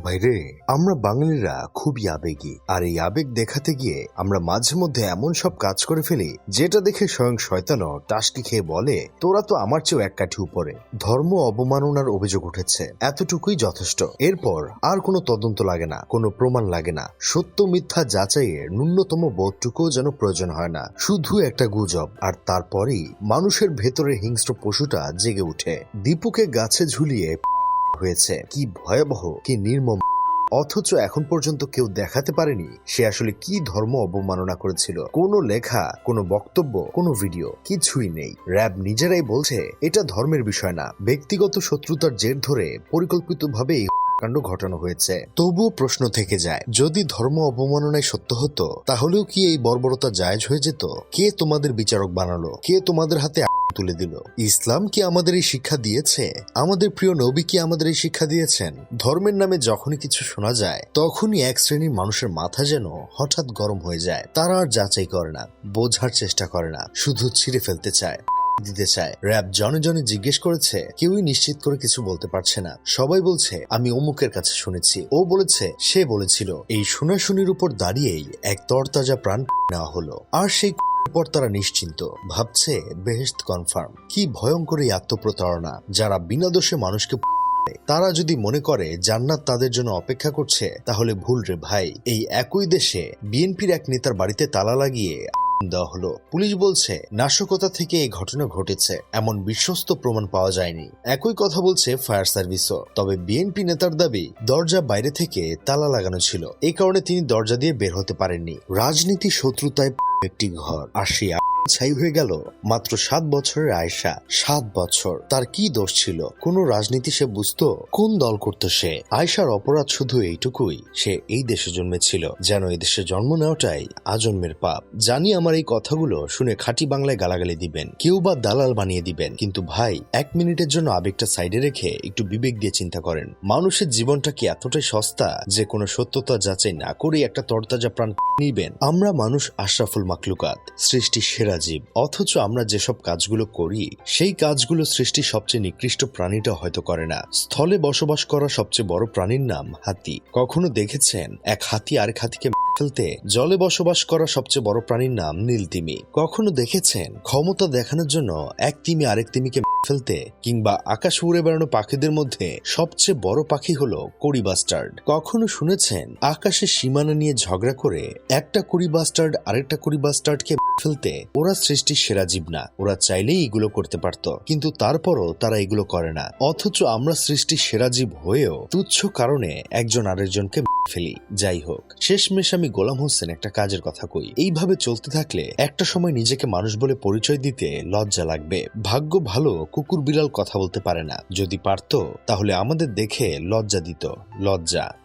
ভাইরে আমরা বাঙালিরা খুবই আবেগী। আর এই আবেগ দেখাতে গিয়ে আমরা মাঝে মধ্যে এমন সব কাজ করে ফেলি, যেটা দেখে স্বয়ং শয়তানও টাসকি খেয়ে বলে, তোরা তো আমার চেয়েও এক কাঠি উপরে। ধর্ম অবমাননার অভিযোগ উঠেছে। এতটুকুই যথেষ্ট। এরপর আর কোনো তদন্ত লাগে না, কোনো প্রমাণ লাগে না। সত্য মিথ্যা যাচাইয়ের ন্যূনতম বোধটুকুও যেন প্রয়োজন হয় না, শুধু একটা গুজব। আর তারপরেই মানুষের ভেতরে হিংস্র পশুটা জেগে উঠে। দীপুকে গাছে ঝুলিয়ে হয়েছে। কি ভয়াবহ, কি নির্মম। অথচ এখন পর্যন্ত কেউ দেখাতে পারেনি সে আসলে কি ধর্ম অবমাননা করেছিল। কোন লেখা, কোনো বক্তব্য, কোন ভিডিও কিছুই নেই। র্যাব নিজেরাই বলছে, এটা ধর্মের বিষয় না। ব্যক্তিগত শত্রুতার জের ধরে পরিকল্পিতভাবে এই কাণ্ড ঘটানো হয়েছে। তবুও প্রশ্ন থেকে যায়, যদি ধর্ম অবমাননায় সত্য হতো, তাহলেও কি এই বর্বরতা জায়েজ হয়ে যেত? কে তোমাদের বিচারক বানালো? কে তোমাদের হাতে তুলে দিল? ইসলাম কি আমাদের এই শিক্ষা দিয়েছে? আমাদের প্রিয় নবী কি আমাদের এই শিক্ষা দিয়েছেন? ধর্মের নামে যখনই কিছু শোনা যায়, তখনই এক শ্রেণির মানুষের মাথা যেন হঠাৎ গরম হয়ে যায়। তারা আর যাচাই করে না, বোঝার চেষ্টা করে না, শুধু ছিঁড়ে ফেলতে চায়। দিতে চায়। র্যাব জনে জনে জিজ্ঞেস করেছে, কেউই নিশ্চিত করে কিছু বলতে পারছে না। সবাই বলছে, আমি অমুকের কাছে শুনেছি। ও বলেছে, সে বলেছিল, এই শোনাশুনির উপর দাঁড়িয়েই এক তরতাজা প্রাণ নেওয়া হলো। আর সেই পর তারা নিশ্চিন্ত। ভাবছে বেহেস্ত কনফার্ম, কি ভয়ঙ্কর এই আত্মপ্রতারণা, যারা বিনা দোষে মানুষকে তারা যদি মনে করে জান্নাত তাদের জন্য অপেক্ষা করছে, তাহলে ভুল রে ভাই। এই একই দেশে বিএনপির এক নেতার বাড়িতে তালা লাগিয়ে দেওয়া হলো। পুলিশ বলছে, নাশকতা থেকে এই ঘটনা ঘটেছে। এমন বিশ্বস্ত প্রমাণ পাওয়া যায়নি। একই কথা বলছে ফায়ার সার্ভিসও। তবে বিএনপি নেতার দাবি, দরজা বাইরে থেকে তালা লাগানো ছিল। এই কারণে তিনি দরজা দিয়ে বের হতে পারেননি। রাজনীতি শত্রুতায় একটি ঘর। আর সেই ছাই হয়ে গেল। মাত্র সাত বছরের আয়সা সাত বছর। তার কি দোষ ছিল? কোন রাজনীতি সে বুঝতো? কোন দল করতো সে? আয়সার অপরাধ শুধু এইটুকুই। সে এই দেশে জন্মেছিল। যেন এই দেশে জন্ম নেওয়াটাই আজন্মের পাপ। জানি আমার এই কথাগুলো শুনে খাঁটি বাংলায় গালাগালি দিবেন। কেউ বা দালাল বানিয়ে দিবেন। কিন্তু ভাই, এক মিনিটের জন্য আবেগটা সাইডে রেখে একটু বিবেক দিয়ে চিন্তা করেন। মানুষের জীবনটা কি এতটাই সস্তা যে কোনো সত্যতা যাচাই না করে একটা তরতাজা প্রাণ নিবেন? আমরা মানুষ আশরাফুল মাকলুকাত। সৃষ্টি সেরা জীব অথচ আমরা যেসব কাজগুলো করি, সেই কাজগুলো সৃষ্টি সবচেয়ে নিকৃষ্ট প্রাণীটা হয়তো করে না। স্থলে বসবাস করা সবচেয়ে বড় প্রাণীর নাম হাতি। কখনো দেখেছেন? এক হাতি আরেক হাতিকে ফেলতে জলে বসবাস করা সবচেয়ে বড় প্রাণীর নাম নীলতিমি। কখনো দেখেছেন ক্ষমতা দেখানোর জন্য এক তিমি আরেক তিমিকে ফেলতে কিংবা আকাশ উড়ে বেড়ানো পাখিদের মধ্যে সবচেয়ে বড় পাখি হলো কড়ি বাস্টার্ড কখনো শুনেছেন আকাশের সীমানা নিয়ে ঝগড়া করে একটা কুড়ি বাস্টার্ড আরেকটা কুড়ি বাস্টার্ডকে ফেলতে ওরা সৃষ্টির সেরা জীব না। ওরা চাইলেই এগুলো করতে পারত, কিন্তু তারপরও তারা এগুলো করে না। অথচ আমরা সৃষ্টির সেরা জীব হয়েও তুচ্ছ কারণে একজন আরেকজনকে ফেলি। যাই হোক, শেষমেশ আমি গোলাম হোসেন একটা কাজের কথা কই। এইভাবে চলতে থাকলে একটা সময় নিজেকে মানুষ বলে পরিচয় দিতে লজ্জা লাগবে। ভাগ্য ভালো, কুকুর বিড়াল কথা বলতে পারে না। যদি পারত, তাহলে আমাদের দেখে লজ্জা দিত। লজ্জা।